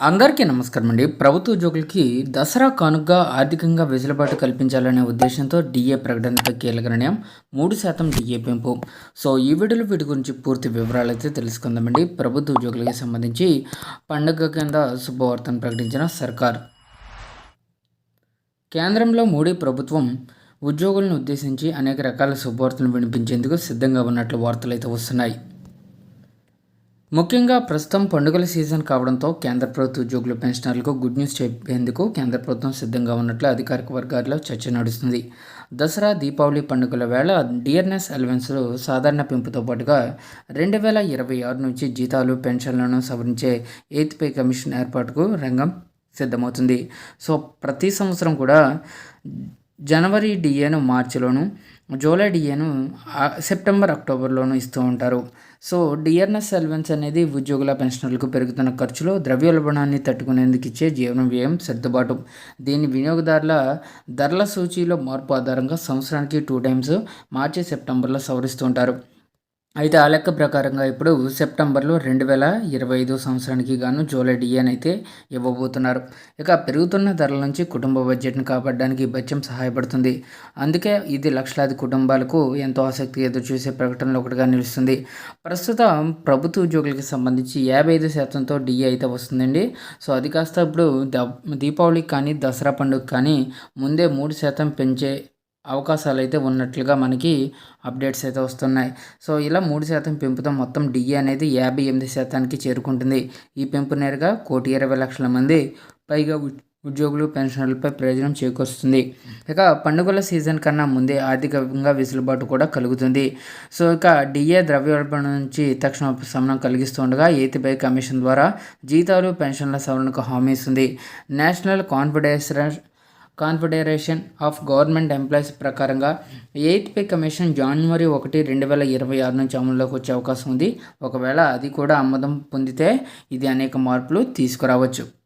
అందరికీ నమస్కారం అండి. ప్రభుత్వ ఉద్యోగులకి దసరా కానుకగా ఆర్థికంగా వెసులుబాటు కల్పించాలనే ఉద్దేశంతో డిఏ ప్రకటనపై కీలక నిర్ణయం మూడు శాతం డిఏ పెంపు. సో ఈ వీడియోలో వీటి గురించి పూర్తి వివరాలు అయితే తెలుసుకుందామండి. ప్రభుత్వ ఉద్యోగులకి సంబంధించి పండుగ కింద శుభవార్తను ప్రకటించిన సర్కార్. కేంద్రంలో మోడీ ప్రభుత్వం ఉద్యోగులను ఉద్దేశించి అనేక రకాల శుభవార్తలను వినిపించేందుకు సిద్ధంగా ఉన్నట్లు వార్తలు అయితే వస్తున్నాయి. ముఖ్యంగా ప్రస్తుతం పండుగల సీజన్ కావడంతో కేంద్ర ప్రభుత్వ ఉద్యోగుల పెన్షనర్లకు గుడ్ న్యూస్ చెప్పేందుకు కేంద్ర ప్రభుత్వం సిద్ధంగా ఉన్నట్లు అధికారిక వర్గాల్లో చర్చ నడుస్తుంది. దసరా దీపావళి పండుగల వేళ డిఆర్ఎస్ అలవెన్స్లు సాధారణ పెంపుతో పాటుగా రెండు వేల ఇరవై ఆరు నుంచి జీతాలు పెన్షన్లను సవరించే ఎయిత్ పే కమిషన్ ఏర్పాటుకు రంగం సిద్ధమవుతుంది. సో ప్రతి సంవత్సరం కూడా జనవరి డిఏను మార్చిలోను జూలై డిఏను సెప్టెంబర్ అక్టోబర్లోను ఇస్తూ ఉంటారు. సో డిఆర్ఎస్ అలవెన్స్ అనేది ఉద్యోగుల పెన్షనర్లకు పెరుగుతున్న ఖర్చులో ద్రవ్యోల్బణాన్ని తట్టుకునేందుకు ఇచ్చే జీవన వ్యయం సర్దుబాటు. దీని వినియోగదారుల ధరల సూచీలో మార్పు ఆధారంగా సంవత్సరానికి టూ టైమ్స్ మార్చి సెప్టెంబర్లో సవరిస్తూ ఉంటారు. అయితే ఆ లెక్క ప్రకారంగా ఇప్పుడు సెప్టెంబర్లో రెండు వేల ఇరవై ఐదు సంవత్సరానికి గాను జూలై డిఎన్ అయితే ఇవ్వబోతున్నారు. ఇక పెరుగుతున్న ధరల నుంచి కుటుంబ బడ్జెట్ను కాపాడడానికి ఈ బడ్జెట్ సహాయపడుతుంది. అందుకే ఇది లక్షలాది కుటుంబాలకు ఎంతో ఆసక్తి ఎదురుచూసే ప్రకటనలో ఒకటిగా నిలుస్తుంది. ప్రస్తుతం ప్రభుత్వ ఉద్యోగులకు సంబంధించి యాభై ఐదు శాతంతో డిఏ అయితే వస్తుందండి. సో అది కాస్త ఇప్పుడు ద- దీపావళికి కానీ దసరా పండుగ కానీ ముందే మూడు శాతం పెంచే అవకాశాలు అయితే ఉన్నట్లుగా మనకి అప్డేట్స్ అయితే వస్తున్నాయి. సో ఇలా మూడు శాతం పెంపుతో మొత్తం డిఏ అనేది యాభై ఎనిమిది శాతానికి చేరుకుంటుంది. ఈ పెంపు నేరుగా కోటి ఇరవై లక్షల మంది పైగా ఉ- ఉద్యోగులు పెన్షనర్లపై ప్రయోజనం చేకూరుస్తుంది. ఇక పండుగల సీజన్ కన్నా ముందే ఆర్థికంగా వెసులుబాటు కూడా కలుగుతుంది. సో ఇక డిఏ ద్రవ్యోల్బణం నుంచి తక్షణ ఉపశమనం కలిగిస్తుండగా ఏతిపై కమిషన్ ద్వారా జీతాలు పెన్షన్ల సవరణకు హామీ ఇస్తుంది. National confidence confederation of government employees ప్రకారంగా ఎయిత్ పే కమిషన్ జనవరి ఒకటి రెండు వేల ఇరవై ఆరు నుంచి అమల్లోకి వచ్చే అవకాశం ఉంది. ఒకవేళ అది కూడా ఆమోదం పొందితే ఇది అనేక మార్పులు తీసుకురావచ్చు.